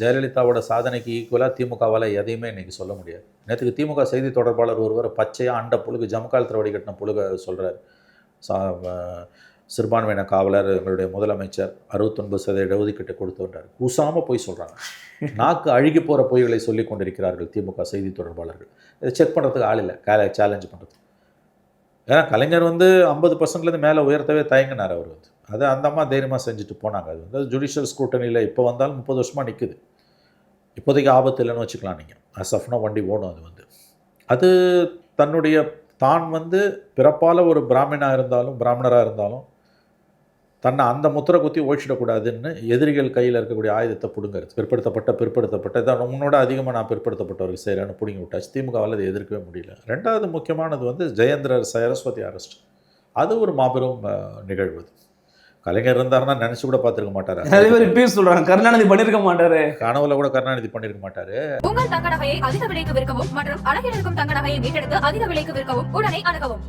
ஜெயலலிதாவோட சாதனைக்கு ஈக்குவலாக திமுகவால் எதையுமே இன்னைக்கு சொல்ல முடியாது. நேற்றுக்கு திமுக செய்தி தொடர்பாளர் ஒருவர் பச்சையாக அண்ட புழுகு ஜமக்காலத்தில் வடிகட்டின புழுக சொல்கிறார் சா சிறுபான்மையின காவலர் எங்களுடைய முதலமைச்சர் அறுபத்தொன்பது சதவீத இடஒதுக்கீட்டை கொடுத்துட்டார் கூசாமல் போய் சொல்கிறாங்க நாக்கு அழுகி போகிற பொய்களை சொல்லி கொண்டிருக்கிறார்கள் திமுக செய்தி தொடர்பாளர்கள். இதை செக் பண்ணுறதுக்கு ஆள் இல்லை. காலை சேலஞ்ச் பண்ணுறது ஏன்னா கலைஞர் வந்து ஐம்பது பர்சன்ட்லேருந்து மேலே உயர்த்தவே தயங்கினார் அவர் வந்து. அதை அந்த அம்மா தைரியமாக செஞ்சுட்டு போனாங்க. அது வந்து ஜுடிஷியல் ஸ்க்ரூட்டனியில் இப்போ வந்தாலும் முப்பது வருஷமாக நிற்குது இப்போதைக்கு ஆபத்து இல்லைன்னு வச்சுக்கலாம் நீங்கள் அசஃப்னா வண்டி ஓடும் அது வந்து. அது தன்னுடைய தான் வந்து பிறப்பால் ஒரு பிராமணாக இருந்தாலும் பிராமணராக இருந்தாலும் தன்னை அந்த முத்திரை குத்தி ஓய்ச்சிடக்கூடாதுன்னு எதிரிகள் கையில் இருக்கக்கூடிய ஆயுதத்தை பிடுங்கிறது. பிற்படுத்தப்பட்ட பிற்படுத்தப்பட்ட. இதான் உன்னோட அதிகமாக நான் பிற்படுத்தப்பட்டவருக்கு செய்கிறேன்னு பிடுங்கி விட்டாச்சு. திமுகவால் அதை எதிர்க்கவே முடியல. ரெண்டாவது முக்கியமானது வந்து ஜெயேந்திரர் சரஸ்வதி அரெஸ்ட் அது ஒரு மாபெரும் நிகழ்வு கலைஞர் இருந்தாருன்னா நினச்சி கூட பார்த்துருக்க மாட்டார். நிறைய பேர் இப்பயும் சொல்றாங்க கருணாநிதி பண்ணிருக்க மாட்டாரு. கனவுல கூட கருணாநிதி பண்ணியிருக்க மாட்டார். உங்கள் தங்க நகையை அதிக விலைக்கு விற்கவும் மற்றும் அழகில் இருக்கும் தங்க நகையை மீட்டெடுத்து அதிக விலைக்கு விற்கவும் உடனே அணுகவும்.